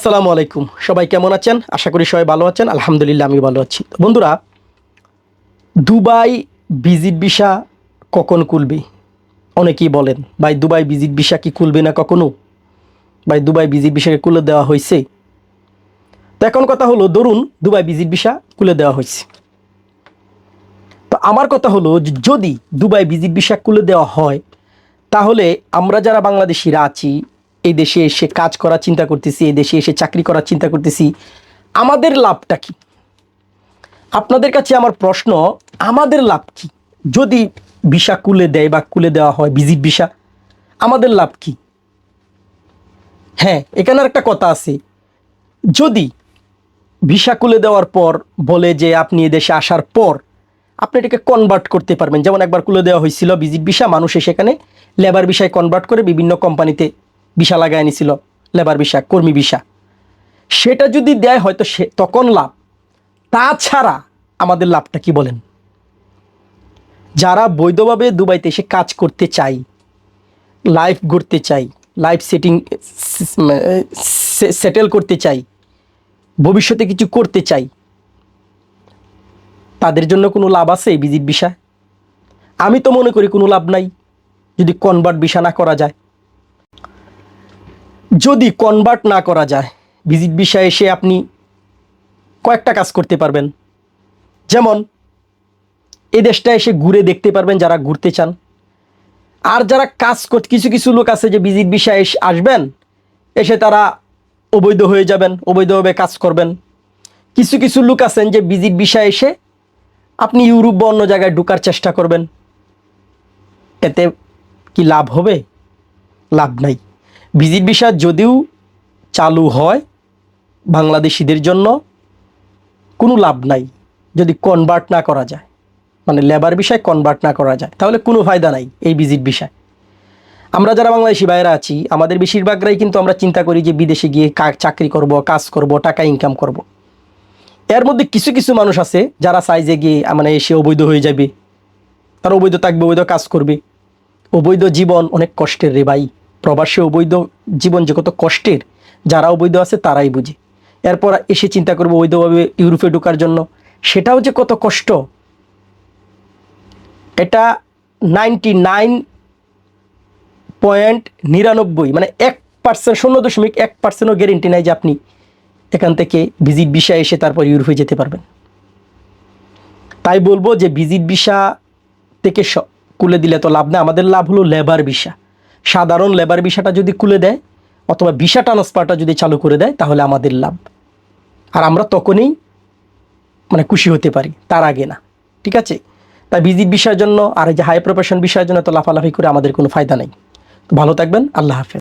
আসসালামু আলাইকুম। সবাই কেমন আছেন? আশা করি সবাই ভালো আছেন। আলহামদুলিল্লাহ আমি ভালো আছি। বন্ধুরা, দুবাই ভিজিট ভিসা কখন খুলবে? অনেকেই বলেন, ভাই, দুবাই ভিজিট ভিসা কি খুলবে না কখনো? ভাই, দুবাই ভিজিট ভিসাকে খুলে দেওয়া হয়েছে। তো এখন কথা হলো, ধরুন, দুবাই ভিজিট ভিসা খুলে দেওয়া হয়েছে। তো আমার কথা হলো, যদি দুবাই ভিজিট ভিসা খুলে দেওয়া হয়, তাহলে আমরা যারা বাংলাদেশিরা আছি এই দেশে এসে কাজ করার চিন্তা করতেছি, এই দেশে এসে চাকরি করার চিন্তা করতেছি। আমাদের লাভটা কি? আপনাদের কাছে আমার প্রশ্ন, আমাদের লাভ কি? যদি ভিসা কুলে দেয় বা কুলে দেওয়া হয় ভিজিট ভিসা, আমাদের লাভ কি? হ্যাঁ এখানে একটা কথা আছে। যদি ভিসা কুলে দেওয়ার পর বলে যে আপনি এদেশে আসার পর আপনি এটাকে কনভার্ট করতে পারবেন। যেমন একবার কুলে দেওয়া হয়েছিল ভিজিট ভিসা, মানুষে সেখানে লেবার ভিসায় কনভার্ট করে বিভিন্ন কোম্পানিতে ভিসা লাগায় নিছিল লেবার ভিসা, কর্মী ভিসা। সেটা যদি দেয় হয়তো সে তখন লাভ। তাছাড়া আমাদের লাভটা কি বলেন? যারা বৈধভাবে দুবাইতে এসে কাজ করতে চাই লাইফ গড়তে চাই লাইফ সেটিং সেটেল করতে চাই ভবিষ্যতে কিছু করতে চাই তাদের জন্য কোনো লাভ আছে ভিজিট ভিসা? আমি তো মনে করি কোনো লাভ নাই, যদি কনভার্ট ভিসা না করা যায়। যদি কনভার্ট না করা যায় ভিজিট ভিসা এসে আপনি কয়েকটা কাজ করতে পারবেন। যেমন, এই দেশটা এসে ঘুরে দেখতে পারবেন যারা ঘুরতে চান। আর যারা কাজ করতে কিছু কিছু লোক আছে যে ভিজিট এসে আসবেন, এসে তারা অবৈধ হয়ে যাবেন, অবৈধভাবে কাজ করবেন। কিছু কিছু লোক আছেন যে ভিজিট ভিসা এসে আপনি ইউরোপ বা অন্য জায়গায় ঢুকার চেষ্টা করবেন। এতে কি লাভ হবে? লাভ নাই। ভিজিট ভিসা যদিও চালু হয় বাংলাদেশিদের জন্য, কোনো লাভ নাই যদি কনভার্ট না করা যায়। মানে লেবার বিষয় কনভার্ট না করা যায়। তাহলে কোনো ফায়দা নাই এই ভিজিট বিষয়। আমরা যারা বাংলাদেশি বাইরে আছি, আমাদের বেশিরভাগরাই কিন্তু আমরা চিন্তা করি যে বিদেশে গিয়ে চাকরি করব, কাজ করব, টাকা ইনকাম করব। এর মধ্যে কিছু কিছু মানুষ আছে যারা সাইজে গিয়ে মানে এসে অবৈধ হয়ে যাবে। তারা অবৈধ থাকবে, অবৈধ কাজ করবে। অবৈধ জীবন অনেক কষ্টের রে ভাই। প্রবাসে অবৈধ জীবন যে কত কষ্টের, যারা অবৈধ আছে তারাই বুঝে। এরপর এসে চিন্তা করব অবৈধভাবে ইউরোপে ঢোকার জন্য। সেটাও যে কত কষ্ট। এটা নাইনটি নাইন পয়েন্ট নিরানব্বই মানে এক পার্সেন্ট শূন্য দশমিক এক পার্সেন্টও গ্যারেন্টি নাই যে আপনি এখান থেকে ভিজিট ভিসা এসে তারপর ইউরোপে যেতে পারবেন। তাই বলব যে ভিজিট ভিসা থেকে খুলে দিলে তো লাভ নেই। আমাদের লাভ হলো লেবার ভিসা সাধারণ লেবার ভিসাটা যদি খুলে দেয়, অথবা ভিসা ট্রান্সফারটা যদি চালু করে দেয়, তাহলে আমাদের লাভ। আর আমরা তখনই মানে খুশি হতে পারি, তার আগে না। ঠিক আছে? তাই ভিজিট বিষয়ের জন্য আর যে হাই প্রফেশন বিষয়ের জন্য তো লাফালাফি করে আমাদের কোনো ফায়দা নেই। ভালো থাকবেন, আল্লাহ হাফেজ।